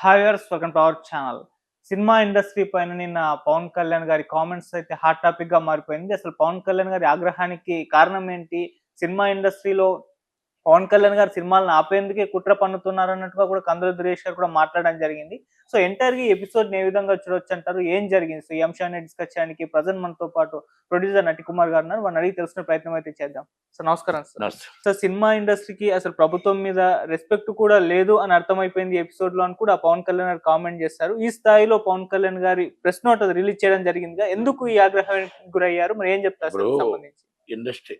Hire welcome power channel. Cinema industry పైన నిన్న పవన్ కళ్యాణ్ గారి కామెంట్స్ అయితే హాట్ టాపిక్గా మారిపోయింది. అసలు పవన్ కళ్యాణ్ గారి ఆగ్రహానికి కారణం ఏంటి? సినిమా ఇండస్ట్రీలో పవన్ కళ్యాణ్ గారు సినిమాలను ఆపేందుకే కుట్ర పన్నుతున్నారు అన్నట్టుగా కూడా కందుల దురేష్ గారు కూడా మాట్లాడడం జరిగింది. సో ఎంటైర్గా ఎపిసోడ్ ఏ విధంగా చూడొచ్చు అంటారు? ఏం జరిగింది? సో ఈ అంశాన్ని డిస్కస్ చేయడానికి ప్రజెంట్ మనతో పాటు ప్రొడ్యూసర్ నటి కుమార్ గారు ఉన్నారు. వారిని అడిగి తెలుసుకునే ప్రయత్నం అయితే చేద్దాం. సో నమస్కారం సార్. నమస్తే. సో సినిమా ఇండస్ట్రీకి అసలు ప్రభుత్వం మీద రెస్పెక్ట్ కూడా లేదు అని అర్థమైపోయింది ఎపిసోడ్లో అని కూడా పవన్ కళ్యాణ్ గారు కామెంట్ చేశారు. ఈ స్థాయిలో పవన్ కళ్యాణ్ గారి ప్రెస్ నోట్ అది రిలీజ్ చేయడం జరిగిందిగా. ఎందుకు ఈ ఆగ్రహానికి గురయ్యారు? మరి ఏం చెప్తారు సార్ ఇండస్ట్రీ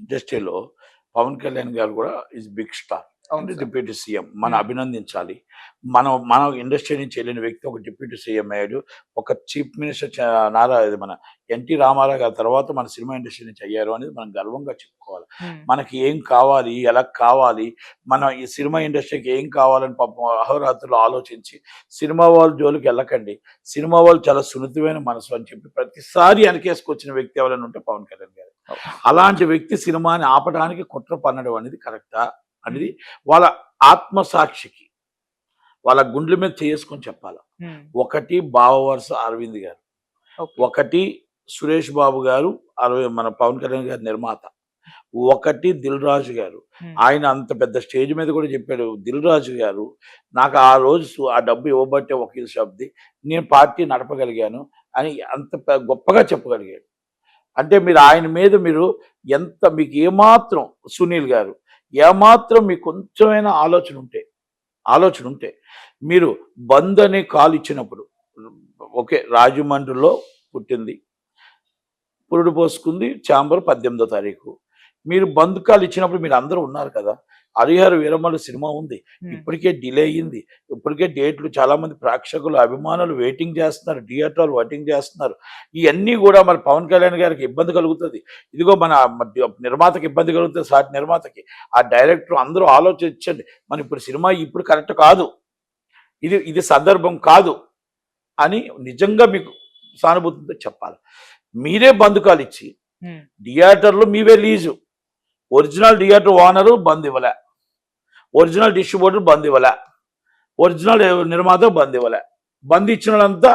ఇండస్ట్రీలో పవన్ కళ్యాణ్ గారు కూడా ఈజ్ బిగ్ స్టార్. అవును. Deputy CM. మనం. అభినందించాలి. మనం మన ఇండస్ట్రీ నుంచి వెళ్ళిన వ్యక్తి ఒక డిప్యూటీ సీఎం అయ్యాడు. ఒక చీఫ్ మినిస్టర్ నారా ఇది మన ఎన్టీ రామారావు గారి తర్వాత మన సినిమా ఇండస్ట్రీ నుంచి అయ్యారు అనేది మనం గర్వంగా చెప్పుకోవాలి. మనకి ఏం కావాలి? ఎలా కావాలి? మనం ఈ సినిమా ఇండస్ట్రీకి ఏం కావాలని పాపం అహోరాత్రులు ఆలోచించి సినిమా వాళ్ళ జోలికి వెళ్ళకండి. సినిమా వాళ్ళు చాలా సున్నితమైన మనసు అని చెప్పి ప్రతిసారి వెనకేసుకొచ్చిన వ్యక్తి ఎవరైనా ఉంటే పవన్ కళ్యాణ్ గారు. అలాంటి వ్యక్తి సినిమాని ఆపడానికి కుట్ర పన్నడం అనేది కరెక్టా? అనేది వాళ్ళ ఆత్మసాక్షికి వాళ్ళ గుండెల మీద చేసుకొని చెప్పాలి. ఒకటి బావవరుస అరవింద్ గారు. ఒకటి సురేష్ బాబు గారు అరవి మన పవన్ కళ్యాణ్ గారి నిర్మాత. ఒకటి దిల్ రాజు గారు ఆయన అంత పెద్ద స్టేజ్ మీద కూడా చెప్పాడు దిల్ రాజు గారు నాకు ఆ రోజు ఆ డబ్బు ఇవ్వబట్టే వకీల్ షాప్ది నేను పార్టీ నడపగలిగాను అని అంత గొప్పగా చెప్పగలిగాడు. అంటే మీరు ఆయన మీద మీరు ఎంత మీకు ఏమాత్రం సునీల్ గారు ఏమాత్రం మీకు కొంచెమైనా ఆలోచన ఉంటే ఆలోచన ఉంటే మీరు బంద్ అనే కాల్ ఇచ్చినప్పుడు ఓకే రాజమండ్రిలో పుట్టింది పురుడు పోసుకుంది చాంబర్ పద్దెనిమిదో తారీఖు. మీరు బంద్ కాల్ ఇచ్చినప్పుడు మీరు అందరూ ఉన్నారు కదా. హరిహర వీరమల సినిమా ఉంది. ఇప్పటికే డిలే అయ్యింది ఇప్పటికే డేట్లు చాలా మంది ప్రేక్షకులు అభిమానులు వెయిటింగ్ చేస్తున్నారు. థియేటర్లు వెయిటింగ్ చేస్తున్నారు. ఇవన్నీ కూడా మరి పవన్ కళ్యాణ్ గారికి ఇబ్బంది కలుగుతుంది. ఇదిగో మన నిర్మాతకి ఇబ్బంది కలుగుతుంది. సాటి నిర్మాతకి. ఆ డైరెక్టర్ అందరూ ఆలోచించండి మన ఇప్పుడు సినిమా ఇప్పుడు కరెక్ట్ కాదు. ఇది ఇది సందర్భం కాదు అని నిజంగా మీకు సానుభూతితో చెప్పాలి. మీరే బంధుకాలు ఇచ్చి థియేటర్లు మీవే lease. Original theatre owner bandh ఇవ్వలే. ఒరిజినల్ డిస్ట్రిబ్యూటర్ బంద్ ఇవ్వలే. ఒరిజినల్ నిర్మాత బంద్ ఇవ్వలే. బంద్ ఇచ్చిన వాళ్ళంతా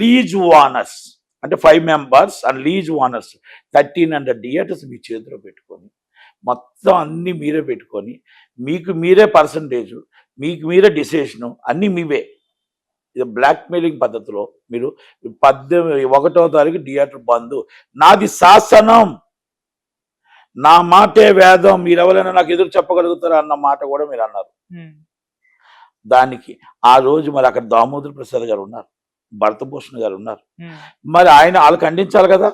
లీజ్ ఓనర్స్ అంటే five members and lease owners thirteen hundred theatres మీ చేతిలో పెట్టుకొని మొత్తం అన్నీ మీరే పెట్టుకొని మీకు మీరే పర్సంటేజ్ మీకు మీరే డిసిషను అన్నీ మీవే. ఇది బ్లాక్మెయిలింగ్ పద్ధతిలో మీరు పద్దెనిమిది ఒకటో తారీఖు థియేటర్ బంద్. నాది శాసనం. నా మాటే వేదం మీరు ఎవరైనా నాకు ఎదురు చెప్పగలుగుతారా అన్న మాట కూడా మీరు అన్నారు. దానికి ఆ రోజు మరి అక్కడ దామోదర్ ప్రసాద్ గారు ఉన్నారు భరతభూషణ్ గారు ఉన్నారు. మరి ఆయన వాళ్ళు ఖండించాలి కదా?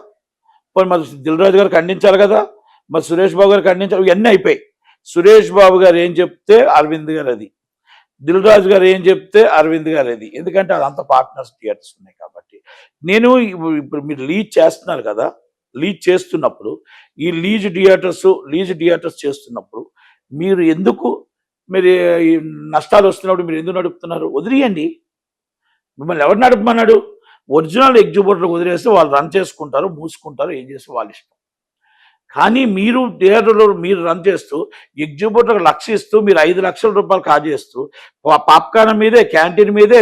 మరి దిల్ రాజు గారు ఖండించాలి కదా? మరి సురేష్ బాబు గారు ఖండించాలి? ఇవన్నీ అయిపోయాయి. సురేష్ బాబు గారు ఏం చెప్తే అరవింద్ గారు అది. దిల్ రాజు గారు ఏం చెప్తే అరవింద్ గారు అది. ఎందుకంటే అదంతా పార్ట్నర్స్ థియేటర్స్ ఉన్నాయి కాబట్టి. నేను ఇప్పుడు- మీరు లీజ్ చేస్తున్నారు కదా లీజ్ చేస్తున్నప్పుడు ఈ లీజ్ థియేటర్స్ లీజ్ థియేటర్స్ చేస్తున్నప్పుడు మీరు ఎందుకు మీరు ఈ నష్టాలు వస్తున్నప్పుడు మీరు ఎందుకు నడుపుతున్నారు? వదిలేయండి. మిమ్మల్ని ఎవరు నడపమన్నాడు? ఒరిజినల్ ఎగ్జిబ్యూటర్ వదిలేస్తే వాళ్ళు రన్ చేసుకుంటారు మూసుకుంటారు ఏం చేస్తే వాళ్ళ ఇష్టం. కానీ మీరు థియేటర్లో మీరు రన్ చేస్తూ ఎగ్జిబ్యూటర్ లక్ష ఇస్తూ మీరు ఐదు లక్షల రూపాయలు కాజేస్తూ పాప్కార్న్ మీదే క్యాంటీన్ మీదే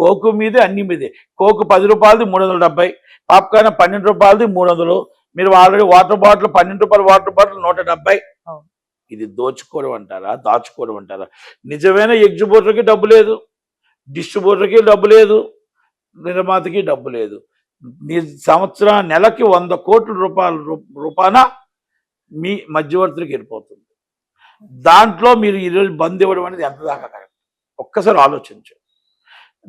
కోకు మీదే అన్ని మీదే. కోకు పది రూపాయలది మూడు వందల డెబ్బై పాప్కార్న్ పన్నెండు రూపాయలది మూడు వందలు. మీరు ఆల్రెడీ వాటర్ బాటిల్ పన్నెండు రూపాయల వాటర్ బాటిల్ నూట డెబ్బై. ఇది దోచుకోవడం అంటారా? దాచుకోవడం అంటారా? నిజమైన ఎగ్జిబ్యూటర్కి డబ్బు లేదు. డిస్ట్రిబ్యూటర్కి డబ్బు లేదు. నిర్మాతకి డబ్బు లేదు. సంవత్సరం నెలకి వంద కోట్ల రూపాయల రూపాన? మీ మధ్యవర్తులకు వెళ్ళిపోతుంది. దాంట్లో మీరు ఈరోజు బంద్ ఇవ్వడం అనేది ఎంత దాకా కరెక్ట్? ఒక్కసారి ఆలోచించు.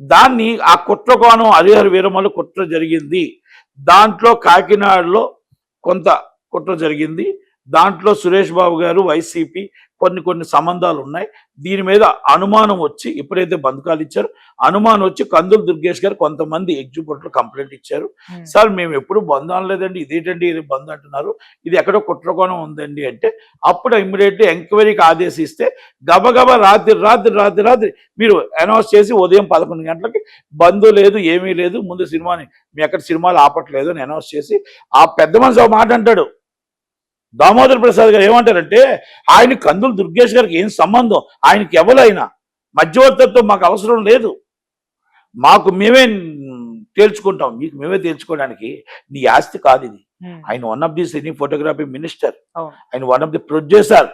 దాన్ని ఆ కుట్ర కోణం హరిహర వీరమలు కుట్ర జరిగింది. దాంట్లో కాకినాడలో కొంత కుట్ర జరిగింది. దాంట్లో సురేష్ బాబు గారు వైసీపీ కొన్ని కొన్ని సంబంధాలు ఉన్నాయి. దీని మీద అనుమానం వచ్చి ఎప్పుడైతే బంధకాలు ఇచ్చారో అనుమానం వచ్చి కందులు దుర్గేష్ గారు కొంతమంది ఎగ్జిక్యూటివ్ కంప్లైంట్ ఇచ్చారు. సార్ మేము ఎప్పుడు బంద్ అనలేదండి ఇదేంటండి ఇది బంద్ అంటున్నారు. ఇది ఎక్కడో కుట్రకోణం ఉందండి అంటే అప్పుడు ఇమ్మీడియట్లీ ఎంక్వైరీకి ఆదేశిస్తే గబగబా రాత్రి రాత్రి రాత్రి రాత్రి మీరు అనౌన్స్ చేసి ఉదయం పదకొండు గంటలకి బంద్ లేదు ఏమీ లేదు ముందు సినిమాని మీ ఎక్కడ సినిమాలు ఆపట్లేదు అని అనౌన్స్ చేసి ఆ పెద్ద మనిషి ఒక మాట అంటాడు. దామోదర్ ప్రసాద్ గారు ఏమంటారంటే ఆయన కందులు దుర్గేష్ గారికి ఏం సంబంధం? ఆయనకి ఎవరైనా మధ్యవర్తిత్వం మాకు అవసరం లేదు. మాకు మేమే తేల్చుకుంటాం. మీకు మేమే తేల్చుకోవడానికి నీ ఆస్తి కాదు ఇది. ఆయన one of the cine photography minister. ఆయన వన్ ఆఫ్ ది ప్రొడ్యూసర్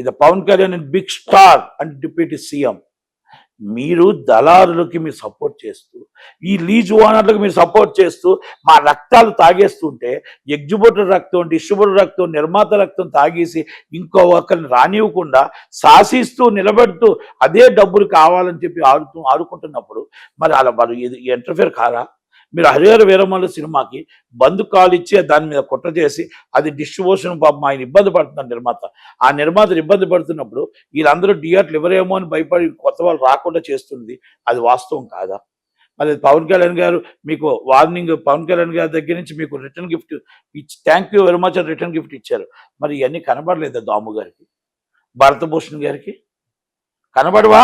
ఇది Pawan Kalyan big star and deputy CM. మీరు దళారులకి మీరు సపోర్ట్ చేస్తూ ఈ లీజ్ ఓనర్లకు మీరు సపోర్ట్ చేస్తూ మా రక్తాలు తాగేస్తుంటే ఎగ్జిబుటర్ రక్తం డిస్ట్రిబ్యూటర్ రక్తం నిర్మాత రక్తం తాగేసి ఇంకో ఒకరిని రానివ్వకుండా శాసిస్తూ నిలబెడుతూ అదే డబ్బులు కావాలని చెప్పి ఆడుతూ ఆడుకుంటున్నప్పుడు మరి అలా మరి ఇది ఇంటర్ఫేర్ కారా మీరు హరిహర వీరమల్లు సినిమాకి బంధు కాల్ ఇచ్చి దాని మీద కుట్ర చేసి అది డిస్ట్రిబ్యూషన్ పాపం ఆయన ఇబ్బంది పడుతున్నారు నిర్మాత. ఆ నిర్మాతలు ఇబ్బంది పడుతున్నప్పుడు వీళ్ళందరూ థియేటర్లు ఎవరేమో అని భయపడి కొత్త వాళ్ళు రాకుండా చేస్తుంది. అది వాస్తవం కాదా? మరి పవన్ కళ్యాణ్ గారు మీకు వార్నింగ్ పవన్ కళ్యాణ్ గారి దగ్గర నుంచి మీకు రిటర్న్ గిఫ్ట్ ఇచ్చి thank you very much return gift ఇచ్చారు. మరి ఇవన్నీ కనబడలేదా దాము గారికి? భరతభూషణ్ గారికి? కనబడవా?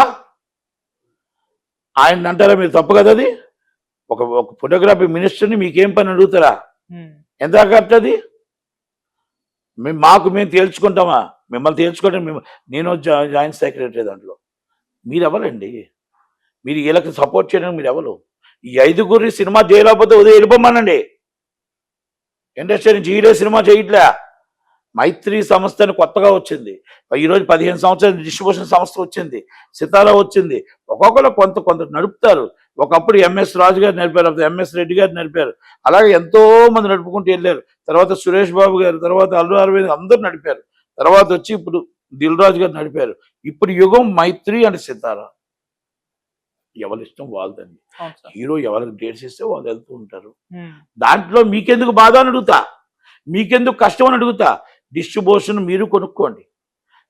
ఆయన అంటారా మీరు తప్పు కదా అది? ఒక ఒక ఫోటోగ్రఫీ మినిస్టర్ని మీకేం పని అడుగుతారా? ఎంత కట్టది మేము మాకు మేము తేల్చుకుంటామా? మిమ్మల్ని తేల్చుకుంటే మేము నేను జాయింట్ సెక్రటరీ దాంట్లో. మీరు ఎవరండి మీరు వీళ్ళకి సపోర్ట్ చేయడానికి మీరు ఎవరు ఈ ఐదుగురి సినిమా చేయలేకపోతే ఉదయం వెళ్ళిపోమనండి. ఇండస్ట్రీ నుంచి ఈడే సినిమా చేయట్లే. మైత్రి సంస్థ అని కొత్తగా వచ్చింది. ఈరోజు పదిహేను సంవత్సరాల డిస్ట్రిబ్యూషన్ సంస్థ వచ్చింది. సితారా వచ్చింది. ఒక్కొక్కరు కొంత కొంత నడుపుతారు. ఒకప్పుడు ఎంఎస్ రాజు గారు నడిపారు ఎంఎస్ రెడ్డి గారు నడిపారు. అలాగే ఎంతో మంది నడుపుకుంటూ వెళ్ళారు. తర్వాత సురేష్ బాబు గారు తర్వాత అల్లు అరవింద్ అందరూ నడిపారు. తర్వాత వచ్చి ఇప్పుడు దిల్ రాజు గారు నడిపారు. ఇప్పుడు యుగం మైత్రి అండ్ సితారా. ఎవరి ఇష్టం వాళ్ళదండి హీరో ఎవరికి డేట్స్ ఇస్తే వాళ్ళు వెళ్తూ ఉంటారు. దాంట్లో మీకెందుకు బాధ అని అడుగుతా? మీకెందుకు కష్టం అని అడుగుతా? డిస్ట్రిబ్యూషన్ మీరు కొనుక్కోండి.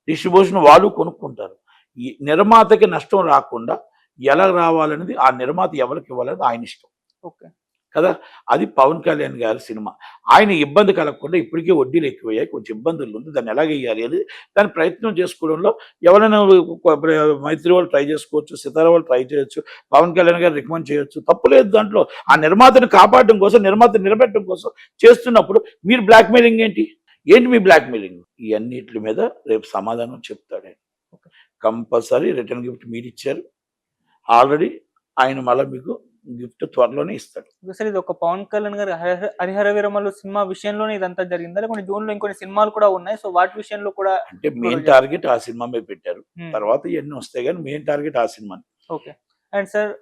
డిస్ట్రిబ్యూషన్ వాళ్ళు కొనుక్కుంటారు. ఈ నిర్మాతకి నష్టం రాకుండా ఎలా రావాలనేది ఆ నిర్మాత ఎవరికి ఇవ్వాలనేది ఆయన ఇష్టం. ఓకే. కదా? అది పవన్ కళ్యాణ్ గారి సినిమా. ఆయన ఇబ్బంది కలగకుండా ఇప్పటికే వడ్డీలు ఎక్కువయ్యాయి. కొంచెం ఇబ్బందులు ఉంది. దాన్ని ఎలా వేయాలి అనేది దాని ప్రయత్నం చేసుకోవడంలో ఎవరైనా మైత్రి వాళ్ళు ట్రై చేసుకోవచ్చు సితారా వాళ్ళు ట్రై చేయొచ్చు పవన్ కళ్యాణ్ గారు రికమెండ్ చేయొచ్చు. తప్పు లేదు దాంట్లో. ఆ నిర్మాతను కాపాడడం కోసం నిర్మాత నిలబెట్టడం కోసం చేస్తున్నప్పుడు మీరు బ్లాక్మెయిలింగ్ ఏంటి? ఏంటి మీ బ్లాక్మెయిలింగ్? ఇవన్నిటి మీద రేపు సమాధానం చెప్తాడు ఆయన. కంపల్సరీ రిటర్న్ గిఫ్ట్ మీరు ఇచ్చారు. ఆల్రెడీ ఆయన మళ్ళీ మీకు గిఫ్ట్ త్వరలోనే ఇస్తాడు. సార్ ఇది ఒక పవన్ కళ్యాణ్ గారి హరిహర- వీరమల్లు సినిమా విషయంలోనే ఇదంతా జరిగిందా? లేకుంటే జూన్లో ఇంకొన్ని సినిమాలు కూడా ఉన్నాయి. సో వాటి విషయంలో కూడా అంటే మెయిన్. టార్గెట్ ఆ సినిమా మీద పెట్టారు. తర్వాత ఇవన్నీ వస్తాయి కానీ మెయిన్ టార్గెట్ ఆ సినిమా ఓకే. అండ్ సార్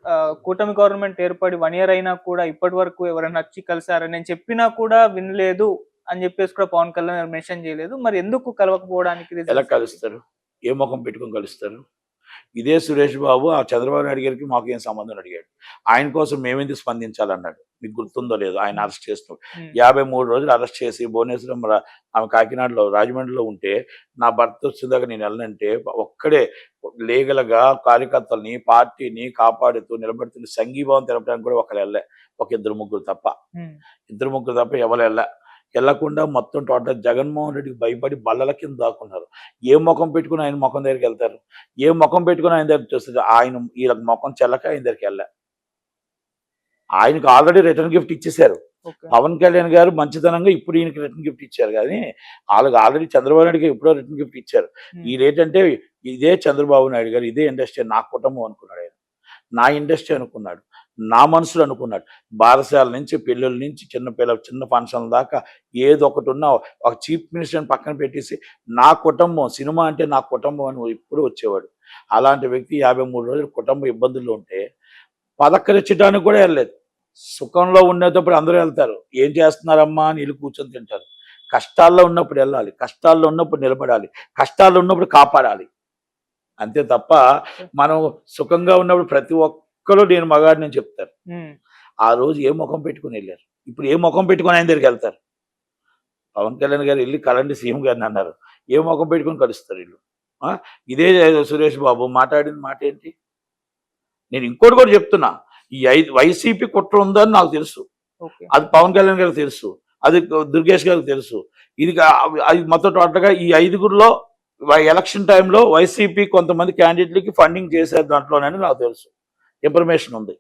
కూటమి గవర్నమెంట్ ఏర్పడి వన్ ఇయర్ అయినా కూడా ఇప్పటి వరకు ఎవరైనా వచ్చి కలిసారు నేను చెప్పినా కూడా వినలేదు. అని చెప్పేసి కూడా పవన్ కళ్యాణ్ మెన్షన్ చేయలేదు. మరి ఎందుకు కలవకపోవడానికి ఎలా? కలుస్తారు? ఏ ముఖం పెట్టుకొని కలుస్తారు? ఇదే సురేష్ బాబు ఆ చంద్రబాబు నాయుడు గారికి మాకు ఏం సంబంధం అడిగాడు? ఆయన కోసం మేమెందుకు స్పందించాలన్నాడు? మీకు గుర్తుందో లేదో? ఆయన అరెస్ట్ చేస్తున్నాడు. ఉమ్, యాభై మూడు రోజులు అరెస్ట్ చేసి భువనేశ్వరం ఆమె కాకినాడలో రాజమండ్రిలో ఉంటే నా భర్త వచ్చేదాకా నేను వెళ్ళనంటే ఒక్కడే లీగల్గా కార్యకర్తల్ని పార్టీని కాపాడుతూ నిలబెడుతున్న సంఘీభావం తెలపడానికి కూడా ఒకరు వెళ్ళే ఒక ఇద్దరు ముగ్గురు తప్ప. ఉమ్, ఇద్దరు ముగ్గురు తప్ప ఎవరు వెళ్ళ వెళ్ళకుండా మొత్తం టోటల్ జగన్మోహన్ రెడ్డికి భయపడి బల్లల కింద దాక్కున్నారు. ఏ ముఖం పెట్టుకుని ఆయన ముఖం దగ్గరికి వెళ్తారు? ఏ ముఖం పెట్టుకుని ఆయన దగ్గరికి చూస్తారు ఆయన వీళ్ళకి ముఖం చెల్లక ఆయన దగ్గరికి వెళ్ళ. ఆయనకు ఆల్రెడీ రిటర్న్ గిఫ్ట్ ఇచ్చేశారు. పవన్ కళ్యాణ్ గారు మంచితనంగా ఇప్పుడు ఈయనకి రిటర్న్ గిఫ్ట్ ఇచ్చారు. కానీ వాళ్ళకి ఆల్రెడీ చంద్రబాబు నాయుడుకి ఎప్పుడో రిటర్న్ గిఫ్ట్ ఇచ్చారు. రేట్ అంటే ఇదే చంద్రబాబు నాయుడు గారు ఇదే ఇండస్ట్రీ నా కుటుంబం అనుకున్నాడు ఆయన. నా ఇండస్ట్రీ అనుకున్నాడు. నా మనసులు అనుకున్నాడు. బారసాల నుంచి పిల్లల నుంచి చిన్న పిల్లల చిన్న ఫంక్షన్ల దాకా ఏదో ఒకటి ఉన్నా ఒక చీఫ్ మినిస్టర్ని పక్కన పెట్టేసి నా కుటుంబం సినిమా అంటే నా కుటుంబం అని ఇప్పుడు వచ్చేవాడు. అలాంటి వ్యక్తి యాభై మూడు రోజులు కుటుంబ ఇబ్బందుల్లో ఉంటే పలకరించడానికి కూడా వెళ్ళలేదు. సుఖంలో ఉండేటప్పుడు అందరూ వెళ్తారు. ఏం చేస్తున్నారమ్మా? అని ఇల్లు కూర్చొని తింటారు. కష్టాల్లో ఉన్నప్పుడు వెళ్ళాలి. కష్టాల్లో ఉన్నప్పుడు నిలబడాలి. కష్టాల్లో ఉన్నప్పుడు కాపాడాలి. అంతే తప్ప మనం సుఖంగా ఉన్నప్పుడు ప్రతి ఒక్కరు నేను మగాడిని చెప్తారు. ఆ రోజు ఏ ముఖం పెట్టుకుని వెళ్ళారు? ఇప్పుడు ఏ ముఖం పెట్టుకుని ఆయన దగ్గరికి వెళ్తారు? పవన్ కళ్యాణ్ గారు వెళ్ళి కలండి సీఎం గారిని అన్నారు. ఏ ముఖం పెట్టుకుని కలుస్తారు వీళ్ళు? ఇదే సురేష్ బాబు మాట్లాడిన మాట ఏంటి? నేను ఇంకోటి కూడా చెప్తున్నా. ఈ ఐదు వైసీపీ కుట్ర ఉందని నాకు తెలుసు. అది పవన్ కళ్యాణ్ గారికి తెలుసు. అది దుర్గేష్ గారికి తెలుసు. ఇది అది మొత్తం టోటల్గా ఈ ఐదుగురిలో ఎలక్షన్ టైంలో వైసీపీ కొంతమంది క్యాండిడేట్లకి ఫండింగ్ చేశారు దాంట్లోనని నాకు తెలుసు. ఇన్ఫర్మేషన్ ఉంది.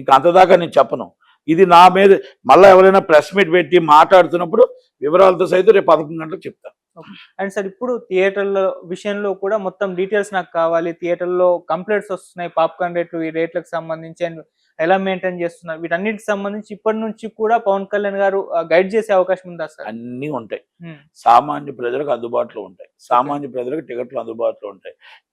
ఇంకా అంతదాకా నేను చెప్పను. ఇది నా మీద మళ్ళీ ఎవరైనా ప్రెస్ మీట్ పెట్టి మాట్లాడుతున్నప్పుడు వివరాలతో సైతం రేపు పదకొండు గంటలకు చెప్తాను. అండ్ సార్ ఇప్పుడు థియేటర్ల విషయంలో కూడా మొత్తం డీటెయిల్స్ నాకు కావాలి. థియేటర్లో కంప్లైంట్స్ వస్తున్నాయి పాప్కార్న్ రేట్లు ఈ రేట్లకు సంబంధించి అండ్ ఎలా మెయింటైన్ చేస్తున్నారు? వీటన్నిటికి సంబంధించి ఇప్పటి నుంచి కూడా పవన్ కళ్యాణ్ గారు గైడ్ చేసే అవకాశం ఉందా సార్? అన్నీ ఉంటాయి. సామాన్య ప్రజలకు అందుబాటులో ఉంటాయి. సామాన్య ప్రజలకు టికెట్లు అందుబాటులో ఉంటాయి.